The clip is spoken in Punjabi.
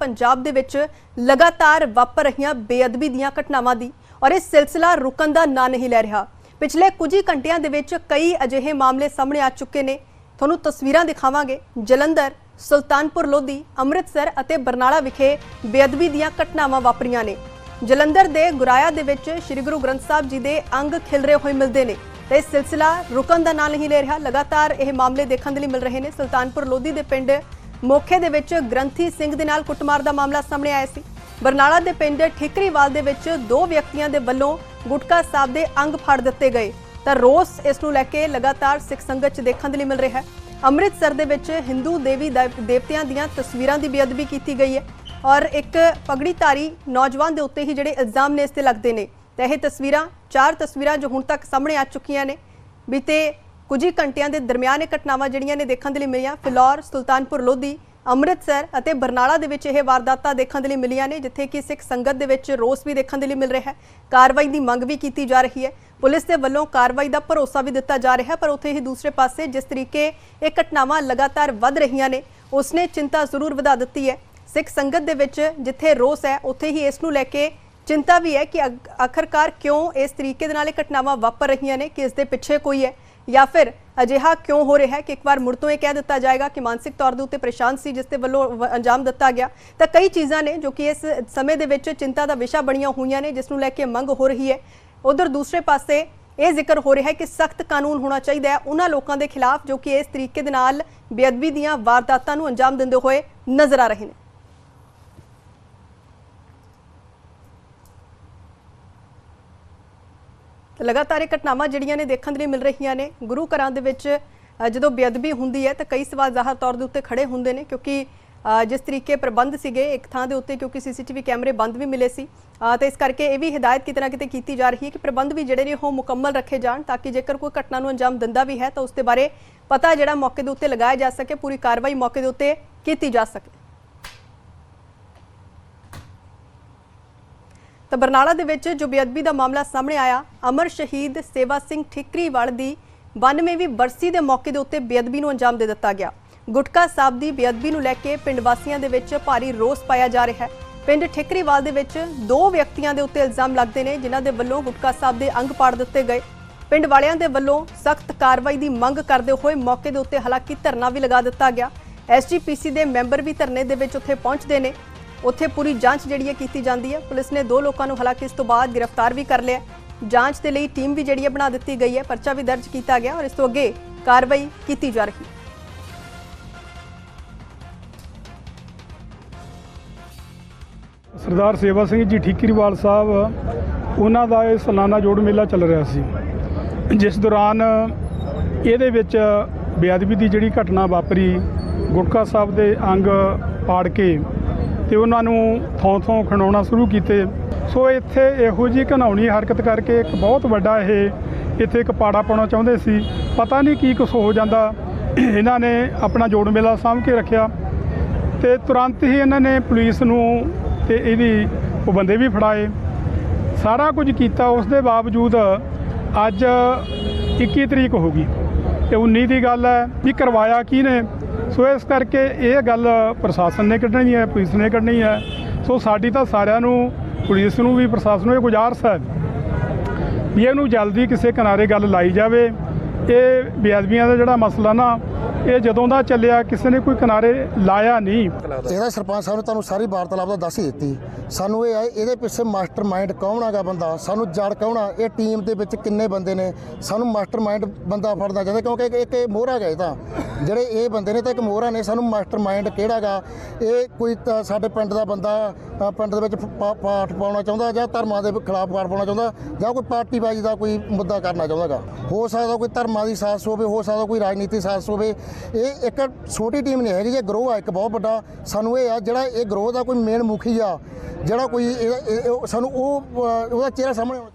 ਪੰਜਾਬ ਦੇ ਵਿੱਚ ਲਗਾਤਾਰ ਵਾਪਰ ਰਹੀਆਂ ਬੇਅਦਬੀ ਦੀਆਂ ਘਟਨਾਵਾਂ ਦੀ ਔਰ ਇਹ ਸਿਲਸਿਲਾ ਰੁਕਣ ਦਾ ਨਾਂ ਨਹੀਂ ਲੈ ਰਿਹਾ। ਪਿਛਲੇ ਕੁਝ ਹੀ ਘੰਟਿਆਂ ਦੇ ਵਿੱਚ ਕਈ ਅਜਿਹੇ ਮਾਮਲੇ ਸਾਹਮਣੇ ਆ ਚੁੱਕੇ ਨੇ। ਤੁਹਾਨੂੰ ਤਸਵੀਰਾਂ ਦਿਖਾਵਾਂਗੇ। ਜਲੰਧਰ, ਸੁਲਤਾਨਪੁਰ ਲੋਧੀ, ਅੰਮ੍ਰਿਤਸਰ ਅਤੇ ਬਰਨਾਲਾ ਵਿਖੇ ਬੇਅਦਬੀ ਦੀਆਂ ਘਟਨਾਵਾਂ ਵਾਪਰੀਆਂ ਨੇ। ਜਲੰਧਰ ਦੇ ਗੁਰਾਇਆ ਦੇ ਵਿੱਚ ਸ੍ਰੀ ਗੁਰੂ ਗ੍ਰੰਥ ਸਾਹਿਬ ਜੀ ਦੇ ਅੰਗ ਖਿਲਰੇ ਹੋਏ ਮਿਲਦੇ ਨੇ ਤੇ ਇਹ ਸਿਲਸਿਲਾ ਰੁਕਣ ਦਾ ਨਾਂ ਨਹੀਂ ਲੈ ਰਿਹਾ। ਲਗਾਤਾਰ ਇਹ ਮਾਮਲੇ ਦੇਖਣ ਦੇ ਲਈ ਮਿਲ ਰਹੇ ਨੇ। ਸੁਲਤਾਨਪੁਰ ਲੋਧੀ ਦੇ ਪਿੰਡ ਮੌਕੇ ਦੇ ਵਿੱਚ ਗ੍ਰੰਥੀ ਸਿੰਘ ਦੇ ਨਾਲ ਕੁੱਟਮਾਰ ਦਾ ਮਾਮਲਾ ਸਾਹਮਣੇ ਆਇਆ ਸੀ। ਬਰਨਾਲਾ ਦੇ ਪਿੰਡ ਠਿਕਰੀਵਾਲ ਦੇ ਵਿੱਚ ਦੋ ਵਿਅਕਤੀਆਂ ਦੇ ਵੱਲੋਂ ਗੁਟਕਾ ਸਾਹਿਬ ਦੇ ਅੰਗ ਫੜ ਦਿੱਤੇ ਗਏ। ਤਾਂ ਰੋਸ ਇਸ ਨੂੰ ਲੈ ਕੇ ਲਗਾਤਾਰ ਸਿੱਖ ਸੰਗਤ 'ਚ ਦੇਖਣ ਦੇ ਲਈ ਮਿਲ ਰਿਹਾ ਹੈ। ਅੰਮ੍ਰਿਤਸਰ ਦੇ ਵਿੱਚ ਹਿੰਦੂ ਦੇਵੀ ਦੇਵ- ਦੇਵਤਿਆਂ ਦੀਆਂ ਤਸਵੀਰਾਂ ਦੀ ਬੇਅਦਬੀ ਕੀਤੀ ਗਈ ਹੈ ਔਰ ਇੱਕ ਪਗੜੀਧਾਰੀ ਨੌਜਵਾਨ ਦੇ ਉੱਤੇ ਹੀ ਜਿਹੜੇ ਇਲਜ਼ਾਮ ਨੇ ਇਸ ਤੇ ਲੱਗਦੇ ਨੇ। ਤਾਂ ਇਹ ਤਸਵੀਰਾਂ, ਚਾਰ ਤਸਵੀਰਾਂ ਜੋ ਹੁਣ ਤੱਕ ਸਾਹਮਣੇ ਆ ਚੁੱਕੀਆਂ ਨੇ। ਬੀਤੇ ਕੁਝ ਹੀ ਘੰਟਿਆਂ ਦੇ ਦਰਮਿਆਨ ਇਹ ਘਟਨਾਵਾਂ ਜਿਹੜੀਆਂ ਨੇ ਦੇਖਣ ਦੇ ਲਈ ਮਿਲੀਆਂ। ਫਿਲੌਰ, ਸੁਲਤਾਨਪੁਰ ਲੋਧੀ, ਅੰਮ੍ਰਿਤਸਰ ਅਤੇ ਬਰਨਾਲਾ ਦੇ ਵਿੱਚ ਇਹ ਵਾਰਦਾਤਾਂ ਦੇਖਣ ਦੇ ਲਈ ਮਿਲੀਆਂ ਨੇ, ਜਿੱਥੇ ਕਿ ਸਿੱਖ ਸੰਗਤ ਦੇ ਵਿੱਚ ਰੋਸ ਵੀ ਦੇਖਣ ਦੇ ਲਈ ਮਿਲ ਰਿਹਾ ਹੈ। ਕਾਰਵਾਈ ਦੀ ਮੰਗ ਵੀ ਕੀਤੀ ਜਾ ਰਹੀ ਹੈ। ਪੁਲਿਸ ਦੇ ਵੱਲੋਂ ਕਾਰਵਾਈ ਦਾ ਭਰੋਸਾ ਵੀ ਦਿੱਤਾ ਜਾ ਰਿਹਾ ਪਰ ਉੱਥੇ ਹੀ ਦੂਸਰੇ ਪਾਸੇ ਜਿਸ ਤਰੀਕੇ ਇਹ ਘਟਨਾਵਾਂ ਲਗਾਤਾਰ ਵੱਧ ਰਹੀਆਂ ਨੇ, ਉਸਨੇ ਚਿੰਤਾ ਜ਼ਰੂਰ ਵਧਾ ਦਿੱਤੀ ਹੈ। ਸਿੱਖ ਸੰਗਤ ਦੇ ਵਿੱਚ ਜਿੱਥੇ ਰੋਸ ਹੈ, ਉੱਥੇ ਹੀ ਇਸ ਨੂੰ ਲੈ ਕੇ ਚਿੰਤਾ ਵੀ ਹੈ ਕਿ ਅਗ- ਆਖਰਕਾਰ ਕਿਉਂ ਇਸ ਤਰੀਕੇ ਦੇ ਨਾਲ ਇਹ ਘਟਨਾਵਾਂ ਵਾਪਰ ਰਹੀਆਂ ਨੇ, ਕਿ ਇਸ ਦੇ ਪਿੱਛੇ ਕੋਈ ਹੈ। ਜਾਂ ਫਿਰ ਅਜਿਹਾ ਕਿਉਂ ਹੋ ਰਿਹਾ ਹੈ ਕਿ ਇੱਕ ਵਾਰ ਮੁੜ ਤੋਂ ਇਹ ਕਹਿ ਦਿੱਤਾ ਜਾਏਗਾ ਕਿ ਮਾਨਸਿਕ ਤੌਰ ਦੇ ਉੱਤੇ ਪਰੇਸ਼ਾਨ ਸੀ, ਜਿਸ ਦੇ ਵੱਲੋਂ ਅੰਜਾਮ ਦਿੱਤਾ ਗਿਆ। ਤਾਂ ਕਈ ਚੀਜ਼ਾਂ ਨੇ ਜੋ ਕਿ ਇਸ ਸਮੇਂ ਦੇ ਵਿੱਚ ਚਿੰਤਾ ਦਾ ਵਿਸ਼ਾ ਬਣੀਆਂ ਹੋਈਆਂ ਨੇ, ਜਿਸ ਨੂੰ ਲੈ ਕੇ ਮੰਗ ਹੋ ਰਹੀ ਹੈ। ਉਧਰ ਦੂਸਰੇ ਪਾਸੇ ਇਹ ਜ਼ਿਕਰ ਹੋ ਰਿਹਾ ਹੈ ਕਿ ਸਖਤ ਕਾਨੂੰਨ ਹੋਣਾ ਚਾਹੀਦਾ ਹੈ। ਉਹਨਾਂ ਲੋਕਾਂ ਦੇ ਖਿਲਾਫ ਜੋ ਕਿ ਇਸ ਤਰੀਕੇ ਦੇ ਨਾਲ ਬੇਅਦਬੀ ਦੀਆਂ ਵਾਰਦਾਤਾਂ ਨੂੰ ਅੰਜਾਮ ਦਿੰਦੇ ਹੋਏ ਨਜ਼ਰ ਆ ਰਹੇ ਨੇ। ਲਗਾਤਾਰ ਇਹ ਘਟਨਾਵਾਂ ਜਿਹੜੀਆਂ ਨੇ ਦੇਖਣ ਦੇ ਲਈ ਮਿਲ ਰਹੀਆਂ ਨੇ। ਗੁਰੂ ਘਰਾਂ ਦੇ ਵਿੱਚ ਜਦੋਂ ਬੇਅਦਬੀ ਹੁੰਦੀ ਹੈ ਤਾਂ ਕਈ ਸਵਾਲ ਜ਼ਾਹਰ ਤੌਰ ਦੇ ਉੱਤੇ ਖੜੇ ਹੁੰਦੇ ਨੇ ਕਿਉਂਕਿ ਜਿਸ ਤਰੀਕੇ ਪ੍ਰਬੰਧ ਸੀਗੇ ਇੱਕ ਥਾਂ ਦੇ ਉੱਤੇ ਕਿਉਂਕਿ ਸੀਸੀਟੀਵੀ ਕੈਮਰੇ ਬੰਦ ਵੀ ਮਿਲੇ ਸੀ। ਅ, ਇਸ ਕਰਕੇ ਇਹ ਵੀ ਹਦਾਇਤ ਕਿਤੇ ਨਾ ਕਿਤੇ ਕੀਤੀ ਜਾ ਰਹੀ ਹੈ ਕਿ ਪ੍ਰਬੰਧ ਵੀ ਜਿਹੜੇ ਨੇ ਉਹ ਮੁਕੰਮਲ ਰੱਖੇ ਜਾਣ ਤਾਂ ਕਿ ਜੇਕਰ ਕੋਈ ਘਟਨਾ ਨੂੰ ਅੰਜਾਮ ਦਿੰਦਾ ਵੀ ਹੈ ਤਾਂ ਉਸ ਦੇ ਬਾਰੇ ਪਤਾ ਜਿਹੜਾ ਮੌਕੇ ਦੇ ਉੱਤੇ ਲਗਾਇਆ ਜਾ ਸਕੇ ਪੂਰੀ ਕਾਰਵਾਈ ਮੌਕੇ ਦੇ ਉੱਤੇ ਕੀਤੀ ਜਾ ਸਕੇ। ਤਾਂ ਬਰਨਾਲਾ ਦੇ ਵਿੱਚ ਜੋ ਬੇਅਦਬੀ ਦਾ ਮਾਮਲਾ ਸਾਹਮਣੇ ਆਇਆ, ਅਮਰ ਸ਼ਹੀਦ ਸੇਵਾ ਸਿੰਘ ਠਿਕਰੀਵਾਲ ਦੀ 92ਵੀਂ ਬਰਸੀ ਦੇ ਮੌਕੇ ਦੇ ਉੱਤੇ ਬੇਅਦਬੀ ਨੂੰ ਅੰਜਾਮ ਦੇ ਦਿੱਤਾ ਗਿਆ। ਗੁਟਕਾ ਸਾਹਿਬ ਦੀ ਬੇਅਦਬੀ ਨੂੰ ਲੈ ਕੇ ਪਿੰਡ ਵਾਸੀਆਂ ਦੇ ਵਿੱਚ ਭਾਰੀ ਰੋਸ ਪਾਇਆ ਜਾ ਰਿਹਾ ਹੈ। ਪਿੰਡ ਠਿਕਰੀਵਾਲ ਦੇ ਵਿੱਚ ਦੋ ਵਿਅਕਤੀਆਂ ਦੇ ਉੱਤੇ ਇਲਜ਼ਾਮ ਲੱਗਦੇ ਨੇ, ਜਿਨ੍ਹਾਂ ਦੇ ਵੱਲੋਂ ਗੁਟਕਾ ਸਾਹਿਬ ਦੇ ਅੰਗ ਪਾੜ ਦਿੱਤੇ ਗਏ। ਪਿੰਡ ਵਾਲਿਆਂ ਦੇ ਵੱਲੋਂ ਸਖਤ ਕਾਰਵਾਈ ਦੀ ਮੰਗ ਕਰਦੇ ਹੋਏ ਮੌਕੇ ਦੇ ਉੱਤੇ ਹਾਲਾਂਕਿ ਧਰਨਾ ਵੀ ਲਗਾ ਦਿੱਤਾ ਗਿਆ। ਐਸਜੀਪੀਸੀ ਦੇ ਮੈਂਬਰ ਵੀ ਧਰਨੇ ਦੇ ਵਿੱਚ ਉੱਥੇ ਪਹੁੰਚਦੇ ਨੇ। ਉੱਥੇ ਪੂਰੀ ਜਾਂਚ ਜਿਹੜੀ ਹੈ ਕੀਤੀ ਜਾਂਦੀ ਹੈ। ਪੁਲਿਸ ਨੇ ਦੋ ਲੋਕਾਂ ਨੂੰ ਹਾਲਾਂਕਿ ਇਸ ਤੋਂ ਬਾਅਦ ਗ੍ਰਿਫਤਾਰ ਵੀ ਕਰ ਲਿਆ ਜਾਂਚ ਦੇ ਲਈ ਟੀਮ ਵੀ ਜਿਹੜੀ ਹੈ ਬਣਾ ਦਿੱਤੀ ਗਈ ਹੈ। ਪਰਚਾ ਵੀ ਦਰਜ ਕੀਤਾ ਗਿਆ ਔਰ ਇਸ ਤੋਂ ਅੱਗੇ ਕਾਰਵਾਈ ਕੀਤੀ ਜਾ ਰਹੀ ਹੈ। ਸਰਦਾਰ ਸੇਵਾ ਸਿੰਘ ਜੀ ਠੀਕਰੀਵਾਲ ਸਾਹਿਬ, ਉਹਨਾਂ ਦਾ ਇਹ ਸਾਲਾਨਾ ਜੋੜ ਮੇਲਾ ਚੱਲ ਰਿਹਾ ਸੀ। ਜਿਸ ਦੌਰਾਨ ਇਹਦੇ ਵਿੱਚ ਬੇਅਦਬੀ ਦੀ ਜਿਹੜੀ ਘਟਨਾ ਵਾਪਰੀ, ਗੁਟਕਾ ਸਾਹਿਬ ਦੇ ਅੰਗ ਪਾੜ ਕੇ ਤੇ ਉਹਨਾਂ ਨੂੰ ਥੋਂ ਥੋਂ ਖਣਾਉਣਾ ਸ਼ੁਰੂ ਕੀਤੇ। ਸੋ ਇੱਥੇ ਇਹੋ ਜਿਹੀ ਘਨਾਉਣੀ ਹਰਕਤ ਕਰਕੇ ਇੱਕ ਬਹੁਤ ਵੱਡਾ ਇਹ ਇੱਥੇ ਇੱਕ ਪਾੜਾ ਪਾਉਣਾ ਚਾਹੁੰਦੇ ਸੀ। ਪਤਾ ਨਹੀਂ ਕੀ ਕੁਛ ਹੋ ਜਾਂਦਾ। ਇਹਨਾਂ ਨੇ ਆਪਣਾ ਜੋੜ ਮੇਲਾ ਸਾਂਭ ਕੇ ਰੱਖਿਆ ਤੇ ਤੁਰੰਤ ਹੀ ਇਹਨਾਂ ਨੇ ਪੁਲਿਸ ਨੂੰ ਤੇ ਇਹਦੀ ਉਹ ਬੰਦੇ ਵੀ ਫੜਾਏ। ਸਾਰਾ ਕੁਝ ਕੀਤਾ ਉਸ ਦੇ ਬਾਵਜੂਦ ਅੱਜ 21 ਤਰੀਕ ਹੋ ਗਈ। ਤੇ 19 ਦੀ ਗੱਲ ਹੈ ਵੀ ਕਰਵਾਇਆ ਕੀ ਨੇ? ਸੋ ਇਸ ਕਰਕੇ ਇਹ ਗੱਲ ਪ੍ਰਸ਼ਾਸਨ ਨੇ ਕੱਢਣੀ ਹੈ, ਪੁਲਿਸ ਨੇ ਕੱਢਣੀ ਹੈ। ਸੋ ਸਾਡੀ ਤਾਂ ਸਾਰਿਆਂ ਨੂੰ, ਪੁਲਿਸ ਨੂੰ ਵੀ, ਪ੍ਰਸ਼ਾਸਨ ਨੂੰ ਇਹ ਗੁਜ਼ਾਰਸ਼ ਹੈ ਵੀ ਇਹਨੂੰ ਜਲਦੀ ਕਿਸੇ ਕਿਨਾਰੇ ਗੱਲ ਲਾਈ ਜਾਵੇ। ਇਹ ਬੇਅਦਬੀਆਂ ਦਾ ਜਿਹੜਾ ਮਸਲਾ ਨਾ, ਇਹ ਜਦੋਂ ਦਾ ਚੱਲਿਆ, ਕਿਸੇ ਨੇ ਕੋਈ ਕਿਨਾਰੇ ਲਾਇਆ ਨਹੀਂ। ਇਹਦਾ ਸਰਪੰਚ ਸਾਹਿਬ ਨੇ ਤੁਹਾਨੂੰ ਸਾਰੀ ਵਾਰਤਾਲਾਪ ਦਾ ਦੱਸ ਹੀ ਦਿੱਤੀ। ਸਾਨੂੰ ਇਹ ਹੈ, ਇਹਦੇ ਪਿੱਛੇ ਮਾਸਟਰ ਮਾਈਂਡ ਕੌਣ ਹੈਗਾ ਬੰਦਾ? ਸਾਨੂੰ ਜੜ ਕੌਣ ਆ? ਇਹ ਟੀਮ ਦੇ ਵਿੱਚ ਕਿੰਨੇ ਬੰਦੇ ਨੇ? ਸਾਨੂੰ ਮਾਸਟਰ ਮਾਈਂਡ ਬੰਦਾ ਫੜਨਾ ਚਾਹੁੰਦਾ, ਕਿਉਂਕਿ ਇੱਕ- ਇੱਕ ਇਹ ਮੋਹਰਾ ਗਏ ਤਾਂ। ਜਿਹੜੇ ਇਹ ਬੰਦੇ ਨੇ ਤਾਂ ਇੱਕ ਮੋਹਰਾ ਨੇ, ਸਾਨੂੰ ਮਾਸਟਰ ਮਾਈਂਡ ਕਿਹੜਾਗਾ ਇਹ ਕੋਈ ਸਾਡੇ ਪਿੰਡ ਦਾ ਬੰਦਾ ਪਿੰਡ ਦੇ ਵਿੱਚ ਪਾ- ਪਾਠ ਪਾਉਣਾ ਚਾਹੁੰਦਾ ਜਾਂ ਧਰਮਾਂ ਦੇ ਖਿਲਾਫ ਪਾਠ ਪਾਉਣਾ ਚਾਹੁੰਦਾ ਜਾਂ ਕੋਈ ਪਾਰਟੀਬਾਜ਼ੀ ਦਾ ਕੋਈ ਮੁੱਦਾ ਕਰਨਾ ਚਾਹੁੰਦਾਗਾ ਹੋ ਸਕਦਾ ਕੋਈ ਧਰਮਾਂ ਦੀ ਸਾਜ਼ਿਸ਼ ਹੋਵੇ, ਹੋ ਸਕਦਾ ਕੋਈ ਰਾਜਨੀਤੀ ਸਾਜ਼ਿਸ਼ ਹੋਵੇ। ਇਹ ਇੱਕ ਛੋਟੀ ਟੀਮ ਨਹੀਂ ਹੈਗੀ ਜੇ ਗਰੋਹ ਆ, ਇੱਕ ਬਹੁਤ ਵੱਡਾ। ਸਾਨੂੰ ਇਹ ਆ, ਜਿਹੜਾ ਇਹ ਗਰੋਹ ਦਾ ਕੋਈ ਮੇਨ ਮੁਖੀ ਆ, ਜਿਹੜਾ ਕੋਈ ਇਹ- ਇਹ- ਸਾਨੂੰ ਉਹ ਉਹਦਾ ਚਿਹਰਾ ਸਾਹਮਣੇ ਆਉਣਾ